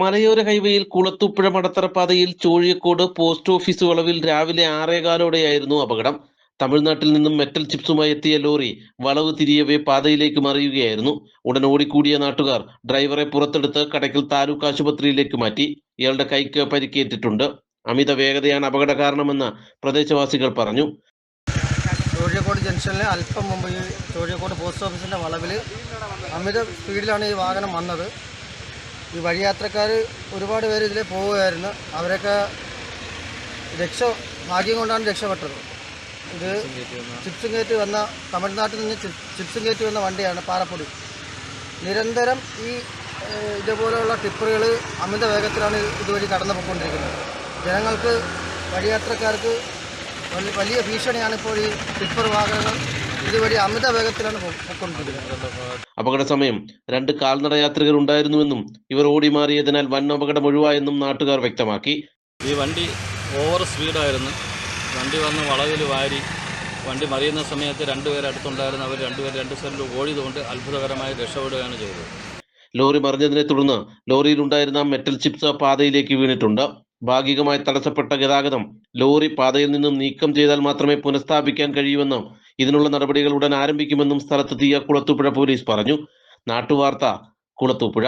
മലയോര ഹൈവേയിൽ കുളത്തുപ്പുഴ മടത്തറ പാതയിൽ ചോഴിയക്കോട് പോസ്റ്റ് ഓഫീസ് വളവിൽ രാവിലെ ആറേകാലോടെയായിരുന്നു അപകടം. തമിഴ്നാട്ടിൽ നിന്നും മെറ്റൽ ചിപ്സുമായി എത്തിയ ലോറി വളവ് തിരിയവേ പാതയിലേക്ക് മറിയുകയായിരുന്നു. ഉടൻ ഓടിക്കൂടിയ നാട്ടുകാർ ഡ്രൈവറെ പുറത്തെടുത്ത് കടയ്ക്കൽ താലൂക്ക് ആശുപത്രിയിലേക്ക് മാറ്റി. ഇയാളുടെ കൈക്ക് പരിക്കേറ്റിട്ടുണ്ട്. അമിത വേഗതയാണ് അപകട കാരണമെന്ന് പ്രദേശവാസികൾ പറഞ്ഞു. ചോഴിയക്കോട് ജംഗ്ഷനിൽ അല്പം മുമ്പ് ഈ ചോഴിയക്കോട് പോസ്റ്റ് ഓഫീസിന്റെ വളവിൽ അമിത സ്പീഡിലാണ് ഈ വാഹനം വന്നത്. ഈ വഴിയാത്രക്കാർ ഒരുപാട് പേര് ഇതിലെ പോവുകയായിരുന്നു. അവരൊക്കെ രക്ഷ ഭാഗ്യം കൊണ്ടാണ് രക്ഷപ്പെട്ടത്. ഇത് ചിപ്സും കയറ്റി വന്ന തമിഴ്നാട്ടിൽ നിന്ന് ചിപ്സും കയറ്റി വന്ന വണ്ടിയാണ് പാറപ്പൊടി. നിരന്തരം ഈ ഇതുപോലെയുള്ള ടിപ്പറുകൾ അമിത വേഗത്തിലാണ് ഇതുവഴി കടന്നു പോയിക്കൊണ്ടിരിക്കുന്നത് ജനങ്ങൾക്ക് വഴിയാത്രക്കാർക്ക് വലി- വലിയ ഭീഷണിയാണ് ഇപ്പോൾ ഈ ടിപ്പർ വാഹനങ്ങൾ ഇതുവഴി അമിത വേഗത്തിലാണ് പോ- പോയിക്കൊണ്ടിരിക്കുന്നത്. അപകട സമയം രണ്ട് കാൽനട യാത്രികർ ഉണ്ടായിരുന്നുവെന്നും ഇവർ ഓടി മാറിയതിനാൽ വൻ അപകടം ഒഴിവായെന്നും നാട്ടുകാർ വ്യക്തമാക്കി. ഈ വണ്ടി ഓവർ സ്പീഡായിരുന്നു. വണ്ടി വന്ന് വളവിൽ വാരി വണ്ടി മറിയുന്ന സമയത്ത് രണ്ടുപേരെ അടുത്തുണ്ടായിരുന്നു. അവർ രണ്ടുപേർ രണ്ട് സൈഡിൽ ഓടിയതുകൊണ്ട് അത്ഭുതകരമായ രക്ഷപ്പെടുകയാണ് ചെയ്തത്. ലോറി മറിഞ്ഞതിനെ തുടർന്ന് ലോറിയിലുണ്ടായിരുന്ന മെറ്റൽ ചിപ്സ് പാതയിലേക്ക് വീണിട്ടുണ്ട്. ഭാഗികമായി തടസ്സപ്പെട്ട ഗതാഗതം ലോറി പാതയിൽ നിന്നും നീക്കം ചെയ്താൽ മാത്രമേ പുനഃസ്ഥാപിക്കാൻ കഴിയൂവെന്നും ഇതിനുള്ള നടപടികൾ ഉടൻ ആരംഭിക്കുമെന്നും സ്ഥലത്തെത്തിയ കുളത്തൂപ്പുഴ പോലീസ് പറഞ്ഞു. നാട്ടുവാർത്ത കുളത്തൂപ്പുഴ.